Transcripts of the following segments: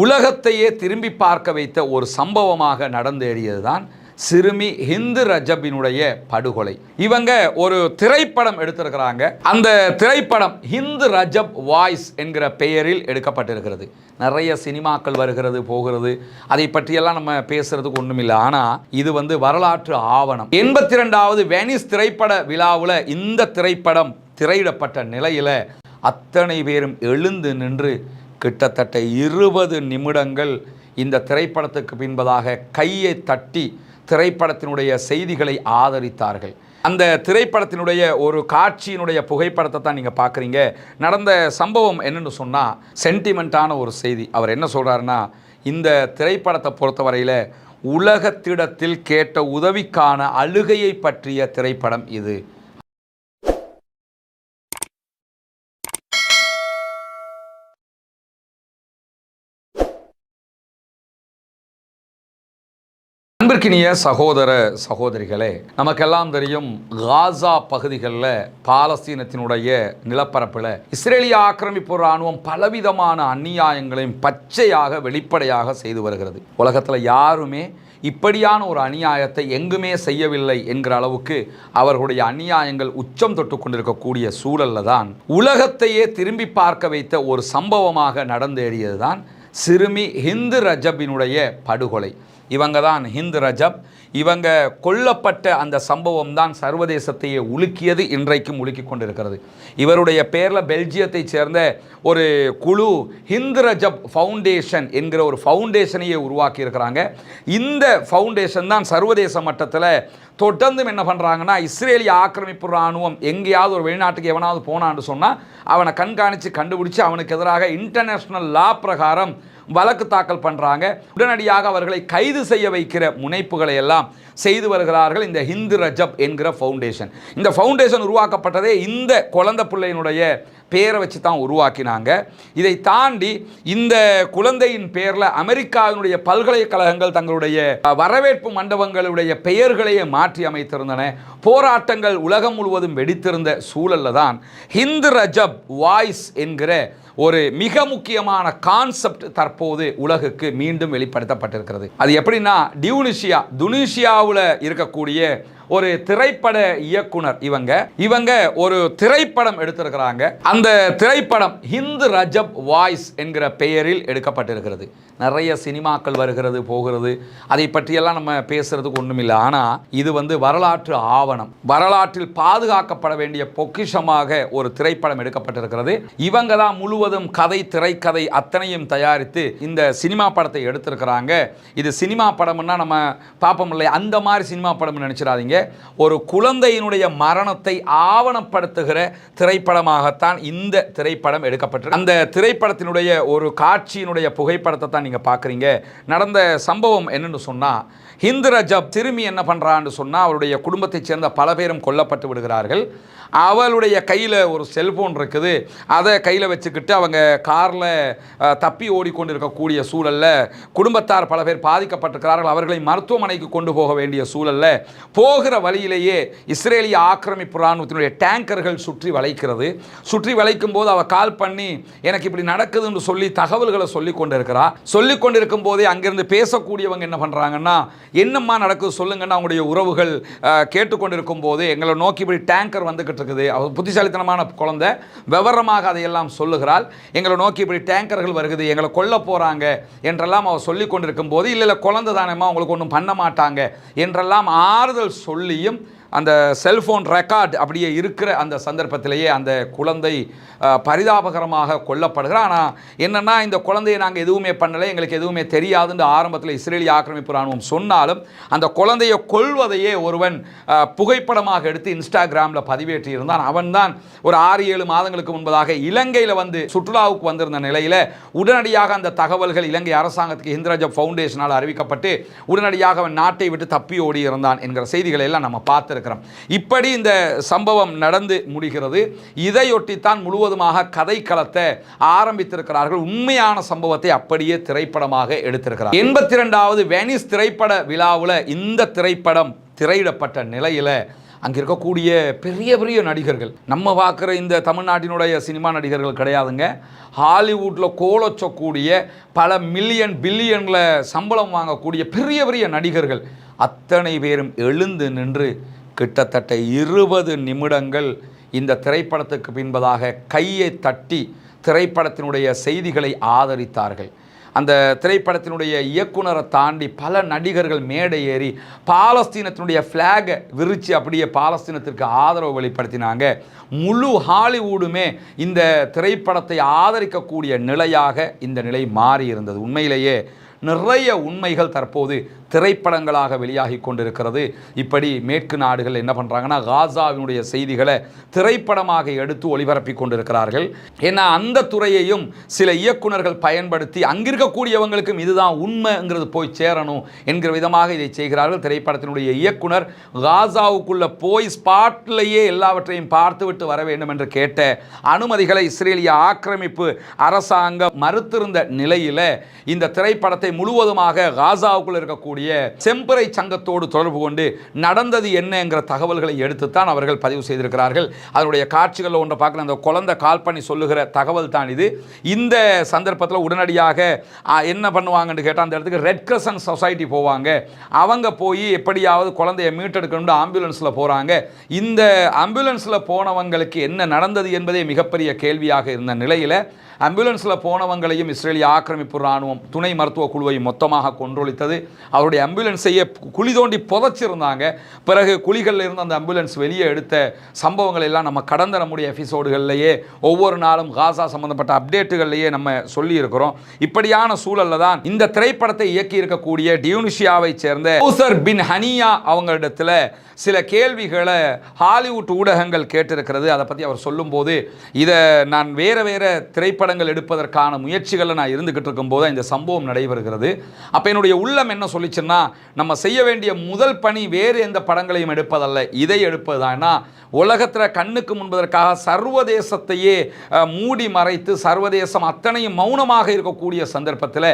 உலகத்தையே திரும்பி பார்க்க வைத்த ஒரு சம்பவமாக நடந்தேறியது தான் சிறுமி ஹிந்து ரஜபினுடைய படுகொலை. இவங்க ஒரு திரைப்படம் எடுத்திருக்கிறாங்க. அந்த திரைப்படம் ஹிந்து ரஜப் வாய்ஸ் என்கிற பெயரில் எடுக்கப்பட்டிருக்கிறது. நிறைய சினிமாக்கள் வருகிறது போகிறது. அதை பற்றியெல்லாம் நம்ம பேசுறதுக்கு ஒன்றுமில்லை ஆனால் இது வந்து வரலாற்று ஆவணம். எண்பத்தி ரெண்டாவது வெனிஸ் திரைப்பட விழாவில் இந்த திரைப்படம் திரையிடப்பட்ட நிலையில் அத்தனை பேரும் எழுந்து நின்று கிட்டத்தட்ட இருபது நிமிடங்கள் இந்த திரைப்படத்துக்கு பின்பதாக கையை தட்டி திரைப்படத்தினுடைய செய்திகளை ஆதரித்தார்கள். அந்த திரைப்படத்தினுடைய ஒரு காட்சியினுடைய புகைப்படத்தை தான் நீங்கள் பார்க்குறீங்க. நடந்த சம்பவம் என்னென்னு சொன்னால் சென்டிமெண்ட்டான ஒரு செய்தி. அவர் என்ன சொல்கிறாருன்னா இந்த திரைப்படத்தை பொறுத்தவரையில் உலகத்திடத்தில் கேட்ட உதவிக்கான அழுகையை பற்றிய திரைப்படம் இது. அன்பிற்கினிய சகோதர சகோதரிகளே நமக்கெல்லாம் தெரியும் காசா பகுதிகளில் பாலஸ்தீனத்தினுடைய நிலப்பரப்பில் இஸ்ரேலிய ஆக்கிரமிப்பு இராணுவம் பலவிதமான அந்நியாயங்களையும் பச்சையாக வெளிப்படையாக செய்து வருகிறது. உலகத்தில் யாருமே இப்படியான ஒரு அநியாயத்தை எங்குமே செய்யவில்லை என்கிற அளவுக்கு அவர்களுடைய அநியாயங்கள் உச்சம் தொட்டு கொண்டிருக்கக்கூடிய சூழல்ல தான் உலகத்தையே திரும்பி பார்க்க வைத்த ஒரு சம்பவமாக நடந்தேறியது தான் சிறுமி ஹிந்து ரஜபினுடைய படுகொலை. இவங்க தான் ஹிந்து ரஜப். இவங்க கொல்லப்பட்ட அந்த சம்பவம் தான் சர்வதேசத்தையே உலுக்கியது இன்றைக்கும் உலுக்கி கொண்டிருக்கிறது. இவருடைய பேரில் பெல்ஜியத்தைச் சேர்ந்த ஒரு குழு ஹிந்து ரஜப் ஃபவுண்டேஷன் என்கிற ஒரு ஃபவுண்டேஷனையே உருவாக்கி இருக்கிறாங்க இந்த ஃபவுண்டேஷன் தான் சர்வதேச மட்டத்தில் தொடர்ந்தும் என்ன பண்ணுறாங்கன்னா இஸ்ரேலிய ஆக்கிரமிப்பு இராணுவம் எங்கேயாவது ஒரு வெளிநாட்டுக்கு எவனாவது போனான்னு சொன்னால் அவனை கண்காணித்து கண்டுபிடிச்சி அவனுக்கு எதிராக இன்டர்நேஷ்னல் லா பிரகாரம் வழக்கு தாக்கல் பண்ணுறாங்க உடனடியாக அவர்களை கைது செய்ய வைக்கிற முனைப்புகளை எல்லாம் செய்து வருகிறார்கள் இந்த ஹிந்து ரஜப் என்கிற ஃபவுண்டேஷன். இந்த ஃபவுண்டேஷன் உருவாக்கப்பட்டதே இந்த குழந்தை பிள்ளையினுடைய பேரை வச்சு தான் உருவாக்கினாங்க. இதை தாண்டி இந்த குழந்தையின் பேரில் அமெரிக்காவினுடைய பல்கலைக்கழகங்கள் தங்களுடைய வரவேற்பு மண்டபங்களுடைய பெயர்களையே மாற்றி அமைத்திருந்தன. போராட்டங்கள் உலகம் முழுவதும் வெடித்திருந்த சூழலில் தான் ஹிந்து ரஜப் வாய்ஸ் என்கிற ஒரு மிக முக்கியமான கான்செப்ட் தற்போது உலகுக்கு மீண்டும் வெளிப்படுத்தப்பட்டிருக்கிறது. அது எப்படின்னா டியூனிஷியா துனிஷியாவில் இருக்கக்கூடிய ஒரு திரைப்பட இயக்குனர் இவங்க. இவங்க ஒரு திரைப்படம் எடுத்திருக்கிறாங்க. அந்த திரைப்படம் ஹிந்து ரஜப் வாய்ஸ் என்கிற பெயரில் எடுக்கப்பட்டிருக்கிறது. நிறைய சினிமாக்கள் வருகிறது போகிறது. அதை பற்றியெல்லாம் நம்ம பேசுறதுக்கு ஒன்றுமில்லை ஆனால் இது வந்து வரலாற்று ஆவணம். வரலாற்றில் பாதுகாக்கப்பட வேண்டிய பொக்கிஷமாக ஒரு திரைப்படம் எடுக்கப்பட்டிருக்கிறது. இவங்க தான் முழுவதும் கதை திரைக்கதை அத்தனையும் தயாரித்து இந்த சினிமா படத்தை எடுத்திருக்கிறாங்க. இது சினிமா படம்னா நம்ம பார்ப்போம் இல்லை அந்த மாதிரி சினிமா படம்னு நினச்சிடாதீங்க. ஒரு குழந்தையினுடைய மரணத்தை ஆவணப்படுத்துகிற திரைப்படமாகத்தான் இந்த திரைப்படம் எடுக்கப்பட்டிருக்கு. அந்த திரைப்படத்தினுடைய ஒரு காட்சியினுடைய புகைப்படத்தை தான் நீங்கள் பார்க்குறீங்க. நடந்த சம்பவம் என்னன்னு சொன்னால் ஹிந்து ரஜப் திரும்பி என்ன பண்ணுறான்னு சொன்னால் அவருடைய குடும்பத்தைச் சேர்ந்த பல பேரும் கொல்லப்பட்டு விடுகிறார்கள். அவளுடைய கையில் ஒரு செல்ஃபோன் இருக்குது. அதை கையில் வச்சுக்கிட்டு அவங்க காரில் தப்பி ஓடிக்கொண்டிருக்கக்கூடிய சூழலில் குடும்பத்தார் பல பேர் பாதிக்கப்பட்டிருக்கிறார்கள். அவர்களை மருத்துவமனைக்கு கொண்டு போக வேண்டிய சூழலில் போகிற வழியிலேயே இஸ்ரேலிய ஆக்கிரமிப்பு இராணுவத்தினுடைய டேங்கர்கள் சுற்றி வளைக்கிறது. சுற்றி வளைக்கும் போது அவள் கால் பண்ணி எனக்கு இப்படி நடக்குதுன்னு சொல்லி தகவல்களை சொல்லி கொண்டிருக்கிறா. சொல்லி கொண்டிருக்கும் போதே அங்கிருந்து பேசக்கூடியவங்க என்ன பண்ணுறாங்கன்னா என்னம்மா நடக்குது சொல்லுங்கன்னு அவங்களுடைய உறவுகள் கேட்டுக்கொண்டிருக்கும் போது எங்களை நோக்கி இப்படி டேங்கர் வந்துக்கிட்டு இருக்குது. அவர் புத்திசாலித்தனமான குழந்தை விவரமாக அதையெல்லாம் சொல்லுகிறாள். எங்களை நோக்கி இப்படி டேங்கர்கள் வருகிறது எங்களை கொல்ல போகிறாங்க என்றெல்லாம் அவர் சொல்லி கொண்டிருக்கும் போது இல்லை இல்லை குழந்தை தானேம்மா உங்களுக்கு ஒன்றும் பண்ண மாட்டாங்க என்றெல்லாம் ஆறுதல் சொல்லியும் அந்த செல்ஃபோன் ரெக்கார்ட் அப்படியே இருக்கிற அந்த சந்தர்ப்பத்திலேயே அந்த குழந்தை பரிதாபகரமாக கொல்லப்படுகிறார் ஆனால் என்னென்னா இந்த குழந்தையை நாங்கள் எதுவுமே பண்ணலை எங்களுக்கு எதுவுமே தெரியாதுன்னு ஆரம்பத்தில் இஸ்ரேலிய ஆக்கிரமிப்பு ராணுவம் சொன்னாலும் அந்த குழந்தையை கொல்வதையே ஒருவன் புகைப்படமாக எடுத்து இன்ஸ்டாகிராமில் பதிவேற்றி இருந்தான் அவன்தான் ஒரு ஆறு ஏழு மாதங்களுக்கு முன்பதாக இலங்கையில் வந்து சுற்றுலாவுக்கு வந்திருந்த நிலையில் உடனடியாக அந்த தகவல்கள் இலங்கை அரசாங்கத்துக்கு இந்திரஜ ஃபவுண்டேஷனால் அறிவிக்கப்பட்டு உடனடியாக அவன் நாட்டை விட்டு தப்பி ஓடி இருந்தான் என்கிற செய்திகளை எல்லாம் நம்ம பார்த்துருக்கிறோம் இப்படி இந்த சம்பவம் நடந்து முடிகிறது. இதையொட்டித்தான் முழுவதுமாக கதை களத்தை ஆரம்பித்திருக்கிறார்கள். உண்மையான சம்பவத்தை அப்படியே திரைப்படமாக எடுத்திருக்கிறார். எண்பத்தி ரெண்டாவது வெனிஸ் திரைப்பட விழாவில் இந்த திரைப்படம் திரையிடப்பட்ட நிலையில் அங்கே இருக்கக்கூடிய பெரிய பெரிய நடிகர்கள் நம்ம பார்க்குற இந்த தமிழ்நாட்டினுடைய சினிமா நடிகர்கள் கிடையாதுங்க. ஹாலிவுட்டில் கோலச்சக்கூடிய பல மில்லியன் பில்லியனில் சம்பளம் வாங்கக்கூடிய பெரிய பெரிய நடிகர்கள் அத்தனை பேரும் எழுந்து நின்று கிட்டத்தட்ட இருபது நிமிடங்கள் இந்த திரைப்படத்துக்கு பின்பதாக கையை தட்டி திரைப்படத்தினுடைய செய்திகளை ஆதரித்தார்கள். அந்த திரைப்படத்தினுடைய இயக்குனரை தாண்டி பல நடிகர்கள் மேடை ஏறி பாலஸ்தீனத்தினுடைய ஃப்ளாகை விரித்து அப்படியே பாலஸ்தீனத்திற்கு ஆதரவு வெளிப்படுத்தினாங்க. முழு ஹாலிவுடுமே இந்த திரைப்படத்தை ஆதரிக்கக்கூடிய நிலையாக இந்த நிலை மாறி இருந்தது உண்மையிலேயே நிறைய உண்மைகள் தற்போது திரைப்படங்களாக வெளியாகி கொண்டிருக்கிறது. இப்படி மேற்கு நாடுகள் என்ன பண்ணுறாங்கன்னா காசாவினுடைய செய்திகளை திரைப்படமாக எடுத்து ஒளிபரப்பி கொண்டிருக்கிறார்கள். ஏன்னா அந்த துறையையும் சில இயக்குனர்கள் பயன்படுத்தி அங்கிருக்கக்கூடியவங்களுக்கும் இதுதான் உண்மைங்கிறது போய் சேரணும் என்கிற விதமாக இதை செய்கிறார்கள். திரைப்படத்தினுடைய இயக்குனர் காசாவுக்குள்ள போய் ஸ்பாட்லேயே எல்லாவற்றையும் பார்த்துவிட்டு வர வேண்டும் என்று கேட்ட அனுமதிகளை இஸ்ரேலிய ஆக்கிரமிப்பு அரசாங்கம் மறுத்திருந்த நிலையில் இந்த திரைப்படத்தை முழுவதுமாக காசாவுக்குள் இருக்கக்கூடிய செம்பறை சங்கத்தோடு தொடர்பு கொண்டு நடந்தது என்னங்கிற தகவல்களை எடுத்துத்தான் அவர்கள் பதிவு செய்திருக்கிறார்கள். அதனுடைய காட்சிகளில் ஒன்றை பார்க்கல. அந்த குழந்தை கால் பண்ணி சொல்லுகிற தகவல் தான் இது. இந்த சந்தர்ப்பத்தில் உடனடியாக என்ன பண்ணுவாங்கன்னு கேட்டால் அந்த இடத்துக்கு ரெட் கிரசன் சொசைட்டி போவாங்க. அவங்க போய் எப்படியாவது குழந்தைய மீட்டெடுக்கணும்னு ஆம்புலன்ஸில் போகிறாங்க இந்த ஆம்புலன்ஸில் போனவங்களுக்கு என்ன நடந்தது என்பதே மிகப்பெரிய கேள்வியாக இருந்த நிலையில் ஆம்புலன்ஸில் போனவங்களையும் இஸ்ரேலிய ஆக்கிரமிப்பு இராணுவம் துணை மருத்துவ குழுவையும் மொத்தமாக கொன்றொழித்தது. அவருடைய ஆம்புலன்ஸையே குழி தோண்டி புதைச்சிருந்தாங்க. பிறகு குழிகளில் இருந்து அந்த ஆம்புலன்ஸ் வெளியே எடுத்த சம்பவங்கள் எல்லாம் நம்ம கடந்த நம்முடைய எபிசோடுகள்லேயே ஒவ்வொரு நாளும் காசா சம்பந்தப்பட்ட அப்டேட்டுகள்லேயே நம்ம சொல்லியிருக்கிறோம். இப்படியான சூழல்ல தான் இந்த திரைப்படத்தை இயக்கி இருக்கக்கூடிய டியூனிஷியாவை சேர்ந்த கௌசர் பின் ஹனியா அவங்களிடத்தில் சில கேள்விகளை ஹாலிவுட் ஊடகங்கள் கேட்டிருக்கிறது. அதை பற்றி அவர் சொல்லும்போது இதை நான் வேறு வேறு திரைப்பட படங்கள் எடுப்பதற்கான முயற்சிகளில் நான் இருந்துக்கிட்டு இருக்கும்போது இந்த சம்பவம் நடைபெறுகிறது. அப்போ என்னுடைய உள்ளம் என்ன சொல்லிச்சுன்னா நம்ம செய்ய வேண்டிய முதல் பணி வேறு எந்த படங்களையும் எடுப்பதல்ல. இதை எடுப்பதுதான்னா உலகத்தில் கண்ணுக்கு முன்பதற்காக சர்வதேசத்தையே மூடி மறைத்து சர்வதேசம் அத்தனையும் மௌனமாக இருக்கக்கூடிய சந்தர்ப்பத்தில்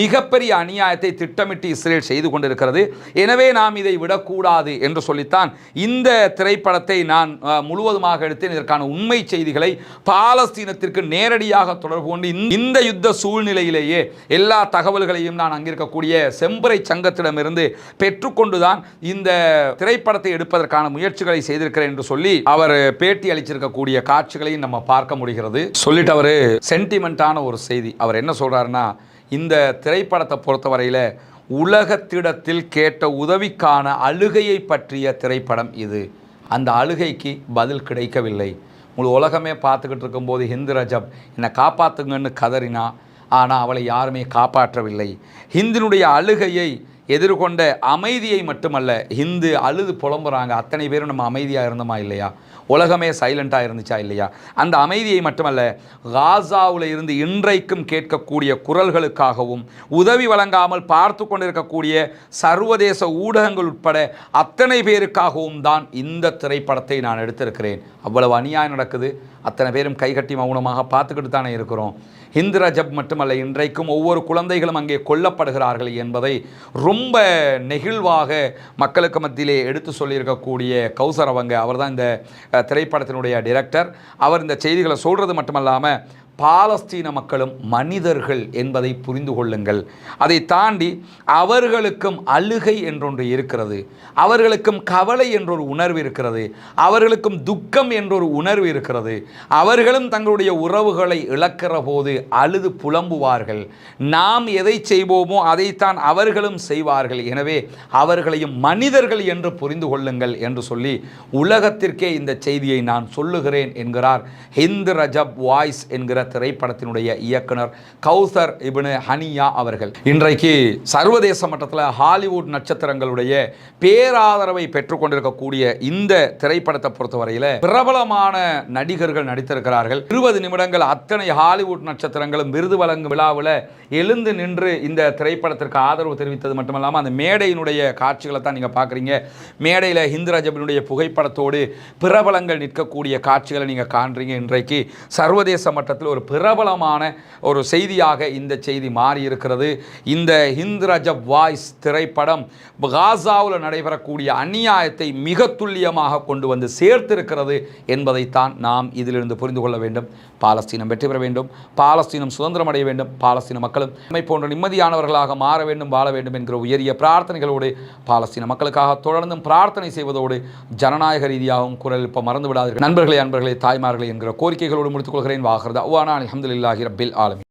மிகப்பெரிய அநியாயத்தை திட்டமிட்டு இஸ்ரேல் செய்து கொண்டிருக்கிறது. எனவே நாம் இதை விடக்கூடாது என்று சொல்லித்தான் இந்த திரைப்படத்தை நான் முழுவதுமாக எடுத்தேன். இதற்கான உண்மை செய்திகளை பாலஸ்தீனத்திற்கு நேரடியாக தொடர்பு கொண்டு இந்த- இந்த யுத்த சூழ்நிலையிலேயே எல்லா தகவல்களையும் நான் அங்கிருக்கக்கூடிய செம்பறை சங்கத்திடமிருந்து பெற்றுக்கொண்டுதான் இந்த திரைப்படத்தை எடுப்பதற்கான முயற்சிகளை செய்திருக்கிறேன் என்று சொல்லி அவர் பேட்டி அளிச்சிருக்கக்கூடிய காட்சிகளையும் நம்ம பார்க்க முடிகிறது. சொல்லிட்டு அவர் சென்டிமெண்ட்டான ஒரு செய்தி. அவர் என்ன சொல்றாருன்னா இந்த திரைப்படத்தை பொறுத்தவரையில் உலகத்திடத்தில் கேட்ட உதவிக்கான அழுகையை பற்றிய திரைப்படம் இது. அந்த அழுகைக்கு பதில் கிடைக்கவில்லை. முழு உலகமே பார்த்துக்கிட்டு இருக்கும்போது ஹிந்து ரஜப் என்னை காப்பாற்றுங்கன்னு கதறினா ஆனால் அவளை யாருமே காப்பாற்றவில்லை. ஹிந்தினுடைய அழுகையை எதிர்கொண்ட அமைதியை மட்டுமல்ல ஹிந்து அழுது புலம்புறாங்க. அத்தனை பேரும் நம்ம அமைதியாக இருந்தோமா இல்லையா? உலகமே சைலண்ட்டாக இருந்துச்சா இல்லையா? அந்த அமைதியை மட்டுமல்ல காசாவில் இருந்து இன்றைக்கும் கேட்கக்கூடிய குரல்களுக்காகவும் உதவி வழங்காமல் பார்த்து கொண்டிருக்கக்கூடிய சர்வதேச ஊடகங்கள் உட்பட அத்தனை பேருக்காகவும் தான் இந்த திரைப்படத்தை நான் எடுத்திருக்கிறேன். அவ்வளவு அநியாயம் நடக்குது. அத்தனை பேரும் கைகட்டி மௌனமாக பார்த்துக்கிட்டு தானே இருக்கிறோம். ஹிந்து ரஜப் மட்டுமல்ல இன்றைக்கும் ஒவ்வொரு குழந்தைகளும் அங்கே கொல்லப்படுகிறார்கள் என்பதை ரொம்ப ரொம்ப நெகிழ்வாக மக்களுக்கு மத்தியிலே எடுத்து சொல்லியிருக்கக்கூடிய கௌசர் அவங்க அவர் தான் இந்த திரைப்படத்தினுடைய டிரெக்டர் அவர் இந்த செய்திகளை சொல்கிறது மட்டுமல்லாமல் பாலஸ்தீன மக்களும் மனிதர்கள் என்பதை புரிந்து கொள்ளுங்கள். அதை தாண்டி அவர்களுக்கும் அழுகை என்றொன்று இருக்கிறது. அவர்களுக்கும் கவலை என்றொரு உணர்வு இருக்கிறது. அவர்களுக்கும் துக்கம் என்றொரு உணர்வு இருக்கிறது. அவர்களும் தங்களுடைய உறவுகளை இழக்கிற போது அழுது புலம்புவார்கள். நாம் எதை செய்வோமோ அதைத்தான் அவர்களும் செய்வார்கள். எனவே அவர்களையும் மனிதர்கள் என்று புரிந்து கொள்ளுங்கள் என்று சொல்லி உலகத்திற்கே இந்த செய்தியை நான் சொல்லுகிறேன் என்கிறார் ஹிந்து ரஜப் வாய்ஸ் என்கிற திரைப்படத்தினுடைய இயக்குனர் கௌசர் இபின் ஹனியா அவர்கள். இன்றைக்கு சர்வதேச மட்டத்தில் ஹாலிவுட் நட்சத்திரங்களுடைய பேராதரவை பெற்றுக்கொண்டிருக்கக்கூடிய இந்த திரைப்படத்தை பொறுத்தவரையில் பிரபலமான நடிகர்கள் நடித்திருக்கிறார்கள். இருபது நிமிடங்கள் அத்தனை ஹாலிவுட் நட்சத்திரங்களும் விருது வழங்கும் விழாவில் எழுந்து நின்று இந்த திரைப்படத்திற்கு ஆதரவு தெரிவித்தது மட்டுமல்லாமல் அந்த மேடையினுடைய காட்சிகளை தான் நீங்கள் பார்க்குறீங்க மேடையில் ஹிந்துராஜபினுடைய புகைப்படத்தோடு பிரபலங்கள் நிற்கக்கூடிய காட்சிகளை நீங்கள் காண்றீங்க. இன்றைக்கு சர்வதேச மட்டத்தில் ஒரு ஒரு பிரபலமான ஒரு செய்தியாக இந்த செய்தி மாறி இருக்கிறது இந்த ஹிந்த்ரஜப் வாய்ஸ் திரைப்படம் காசாவில் நடைபெறக்கூடிய அநியாயத்தை மிக துல்லியமாக கொண்டு வந்து சேர்த்திருக்கிறது என்பதைத்தான் நாம் இதிலிருந்து புரிந்து கொள்ள வேண்டும். பாலஸ்தீனம் வெற்றி பெற வேண்டும். பாலஸ்தீனம் சுதந்திரம் அடைய வேண்டும். பாலஸ்தீன மக்களும் நம்மை போன்ற நிம்மதியானவர்களாக மாற வேண்டும் வாழ வேண்டும் என்கிற உயரிய பிரார்த்தனைகளோடு பாலஸ்தீன மக்களுக்காக தொடர்ந்தும் பிரார்த்தனை செய்வதோடு ஜனநாயக ரீதியாகவும் குரல் இப்போ மறந்து விடாதீர்கள் நண்பர்களே அன்பர்களே தாய்மார்களே என்கிற கோரிக்கைகளோடு முடித்துக் கொள்கிறேன். வாகிறது தாவானா அலமதுல்லாஹி ரபில் ஆலமி